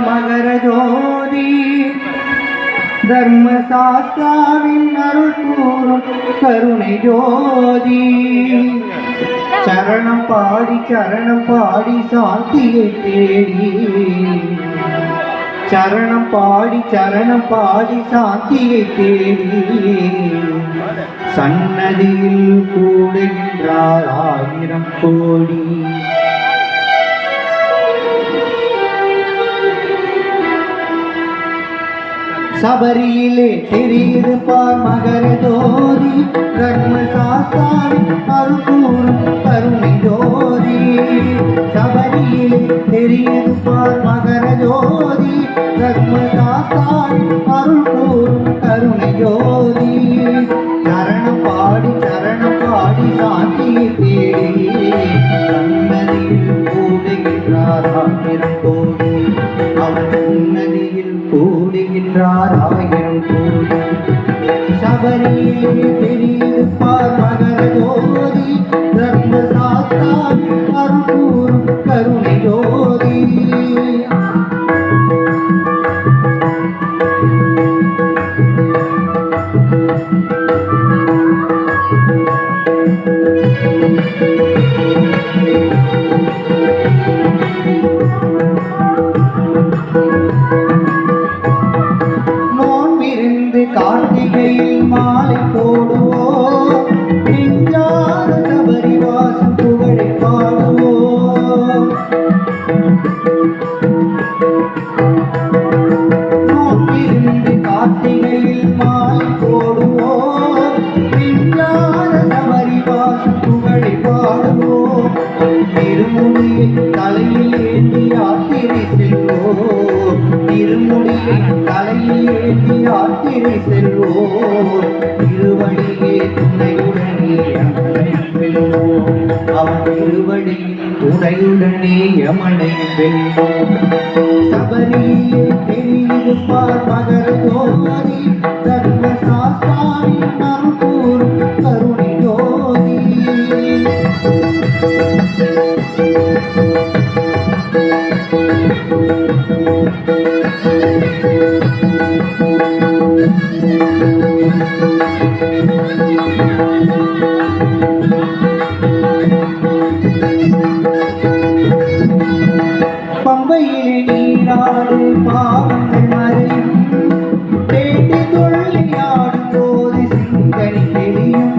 மகரஜோதி. தர்மசாஸ்தாவின் அருள் கூறும் கருணை ஜோதி. சரணம் பாடி சரணம் பாடி சாந்தியை தேடி. சரணம் பாடி சரணம் பாடி சாந்தியை தேடி. சன்னதியில் கூடுகின்றார் ஆயிரம் கோடி. சபரியிலே தெரியிருப்பார் மகர ஜோதி. தர்ம சாஸ்தாவின் அருள்கூறும் கருணை ஜோதி. சபரியிலே தெரியிருப்பார் மகர ஜோதி. தர்ம சாஸ்தாவின் அருள்கூறும் கருணை ஜோதி. ஆயிரம் கோடி சபரியிலே தெரியுது பார்மகர ஜோதி தர்ம சாஸ்தாவின் அருள் கருணை ஜோதி திருமுடியை தலையில் ஏந்தி யாத்திரை செல்வோம் திருமுடியை தலையில் ஏந்தி யாத்திரை செல்வோம் திருவடியே துணையுடனே வெல்வோம். அவன் திருவடியின் துணையுடனே யமனை வெல்வோம். சபரியிலே தெரியிருப்பார் மகர ஜோதி தர்ம பம்பையிலே நீராடு பாவங்கள் மறையும். பேட்டி துள்ளியாடும் போது சிந்தனை தெளியும்.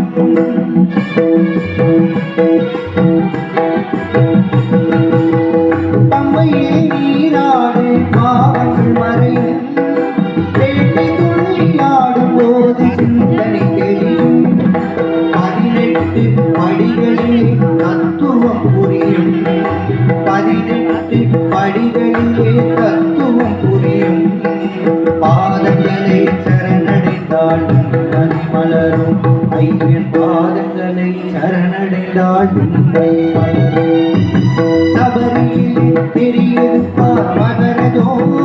மலரும். ஐயன் பாதங்களை சரணடைந்தால் உண்மை மலரும். சபரியிலே தெரியுது பார்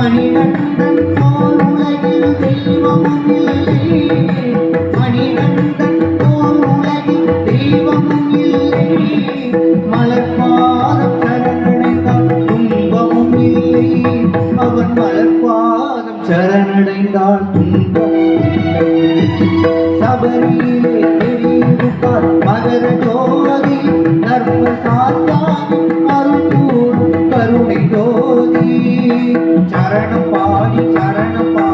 மணிகண்டன் போல் உலகில் தெய்வமும் இல்லை மணிகண்டன் போல் உலகில் தெய்வமும் இல்லை மலர்பாதம் சரணடைந்தால் துன்பமும் இல்லை அவன் மலர்பாதம் சரணடைந்தால் துன்பமும் இல்லை சபரியிலே பெரிய மகர ஜோதி சரணம் பாடி சரணம் பாடி